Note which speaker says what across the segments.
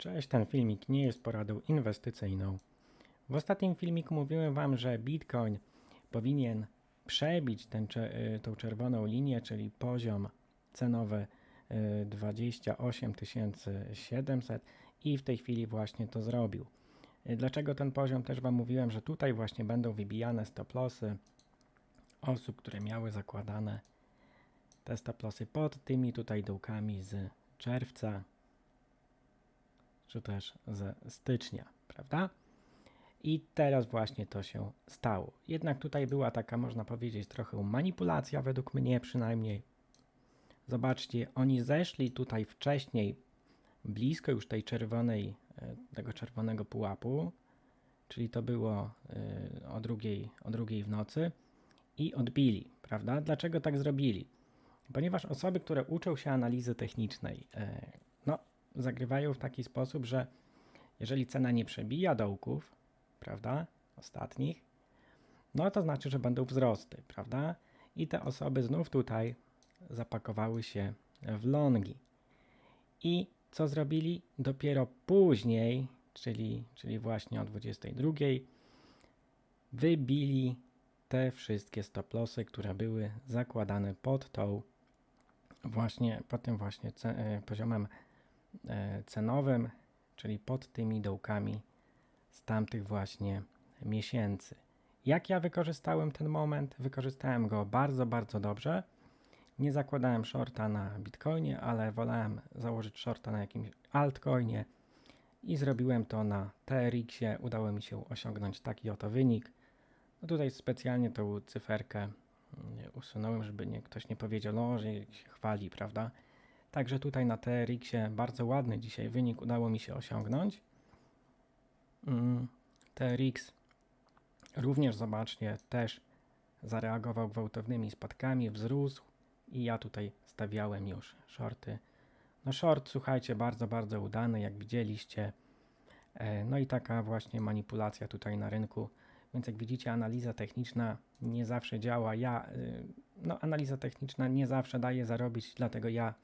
Speaker 1: Cześć, ten filmik nie jest poradą inwestycyjną. W ostatnim filmiku mówiłem Wam, że Bitcoin powinien przebić tę y, czerwoną linię, czyli poziom cenowy y, 28 700 i w tej chwili właśnie to zrobił. Y, Dlaczego ten poziom? Też Wam mówiłem, że tutaj właśnie będą wybijane stop-lossy osób, które miały zakładane te stop-lossy pod tymi tutaj dołkami z czerwca czy też ze stycznia, prawda? I teraz właśnie to się stało. Jednak tutaj była taka, można powiedzieć, trochę manipulacja, według mnie przynajmniej. Zobaczcie, oni zeszli tutaj wcześniej, blisko już tej czerwonej, e, tego czerwonego pułapu, czyli to było e, o drugiej, o drugiej w nocy i odbili, prawda? Dlaczego tak zrobili? Ponieważ osoby, które uczą się analizy technicznej, e, zagrywają w taki sposób, że jeżeli cena nie przebija dołków, prawda, ostatnich, no to znaczy, że będą wzrosty, prawda? I te osoby znów tutaj zapakowały się w longi. I co zrobili? Dopiero później, czyli, czyli właśnie o 22, wybili te wszystkie stop-lossy, które były zakładane pod tą właśnie, pod tym właśnie e, poziomem cenowym, czyli pod tymi dołkami z tamtych właśnie miesięcy. Jak ja wykorzystałem ten moment? Wykorzystałem go bardzo, bardzo dobrze. Nie zakładałem shorta na Bitcoinie, ale wolałem założyć shorta na jakimś altcoinie i zrobiłem to na TRX-ie. Udało mi się osiągnąć taki oto wynik. No tutaj specjalnie tą cyferkę mm, usunąłem, żeby nie, ktoś nie powiedział, no, że się chwali, prawda? Także tutaj na TRX-ie bardzo ładny dzisiaj wynik udało mi się osiągnąć. Mm, TRX również, zobaczcie, też zareagował gwałtownymi spadkami, wzrósł i ja tutaj stawiałem już shorty. No short, słuchajcie, bardzo, bardzo udany, jak widzieliście. E, No i taka właśnie manipulacja tutaj na rynku. Więc jak widzicie, analiza techniczna nie zawsze działa. Ja, y, no analiza techniczna nie zawsze daje zarobić, dlatego ja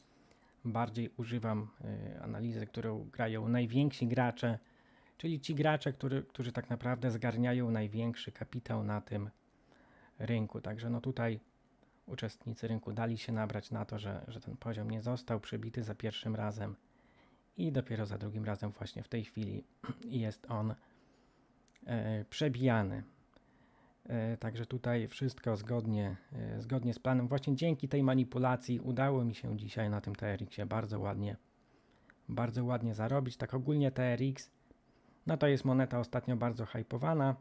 Speaker 1: bardziej używam y, analizy, którą grają najwięksi gracze, czyli ci gracze, który, którzy tak naprawdę zgarniają największy kapitał na tym rynku. Także no tutaj uczestnicy rynku dali się nabrać na to, że, że ten poziom nie został przebity za pierwszym razem i dopiero za drugim razem właśnie w tej chwili jest on e, przebijany. E, Także tutaj wszystko zgodnie, e, zgodnie z planem. Właśnie dzięki tej manipulacji udało mi się dzisiaj na tym TRX-ie bardzo ładnie, bardzo ładnie zarobić. Tak ogólnie TRX, no to jest moneta ostatnio bardzo hypowana.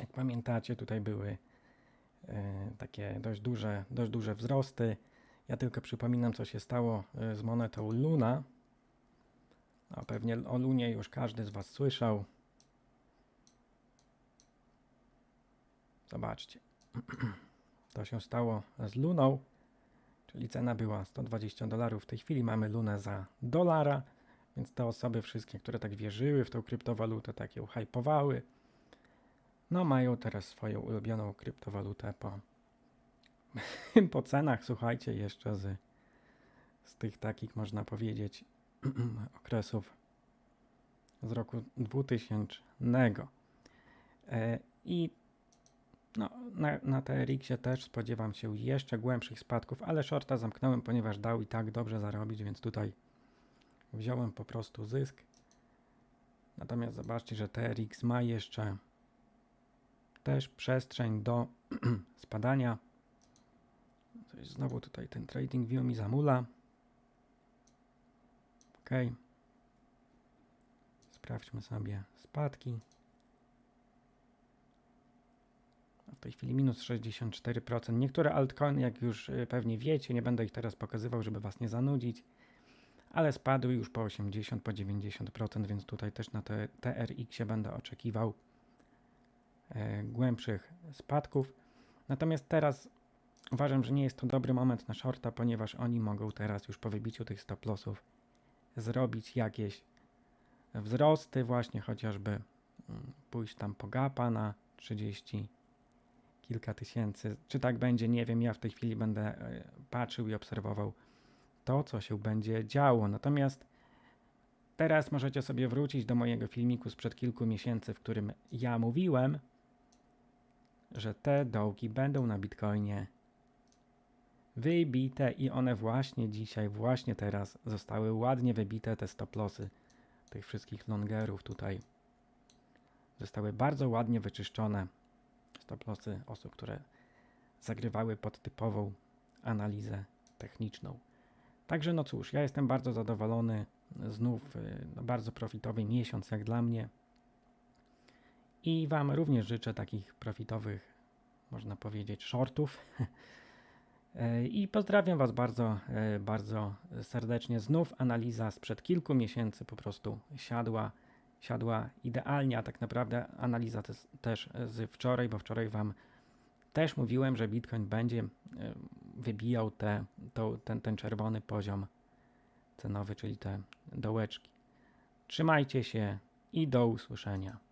Speaker 1: Jak pamiętacie, tutaj były e, takie dość duże, dość duże wzrosty. Ja tylko przypominam, co się stało z monetą Luna. A pewnie o Lunie już każdy z Was słyszał. Zobaczcie. To się stało z Luną, czyli cena była 120 dolarów. W tej chwili mamy Lunę za dolara, więc te osoby wszystkie, które tak wierzyły w tą kryptowalutę, tak ją hypowały, no mają teraz swoją ulubioną kryptowalutę po, po cenach, słuchajcie, jeszcze z, z tych takich, można powiedzieć, okresów z roku 2000. E, I no, na, na TRX-ie też spodziewam się jeszcze głębszych spadków, ale shorta zamknąłem, ponieważ dał i tak dobrze zarobić, więc tutaj wziąłem po prostu zysk. Natomiast zobaczcie, że TRX ma jeszcze też przestrzeń do spadania. Coś znowu tutaj ten trading view mi zamula. Ok. Sprawdźmy sobie spadki. A W tej chwili minus 64%. Niektóre altcoiny, jak już y, pewnie wiecie, nie będę ich teraz pokazywał, żeby Was nie zanudzić, ale spadły już po 80, po 90%, więc tutaj też na te TRX-ie będę oczekiwał e, głębszych spadków. Natomiast teraz uważam, że nie jest to dobry moment na shorta, ponieważ oni mogą teraz już po wybiciu tych stop lossów zrobić jakieś wzrosty, właśnie chociażby mm, pójść tam po gapa na 30 kilka tysięcy. Czy tak będzie, nie wiem. Ja w tej chwili będę e, patrzył i obserwował to, co się będzie działo. Natomiast teraz możecie sobie wrócić do mojego filmiku sprzed kilku miesięcy, w którym ja mówiłem, że te dołki będą na Bitcoinie wybite i one właśnie dzisiaj, właśnie teraz zostały ładnie wybite, te stop-lossy tych wszystkich longerów tutaj zostały bardzo ładnie wyczyszczone. Stop-lossy osób, które zagrywały pod typową analizę techniczną. Także no cóż, ja jestem bardzo zadowolony. Znów y, no, bardzo profitowy miesiąc jak dla mnie. I Wam również życzę takich profitowych, można powiedzieć, shortów. E, I pozdrawiam Was bardzo, e, bardzo serdecznie. Znów analiza sprzed kilku miesięcy po prostu siadła, siadła idealnie, a tak naprawdę analiza też, z wczoraj, bo wczoraj Wam też mówiłem, że Bitcoin będzie e, wybijał te, to, ten, ten czerwony poziom cenowy, czyli te dołeczki. Trzymajcie się i do usłyszenia.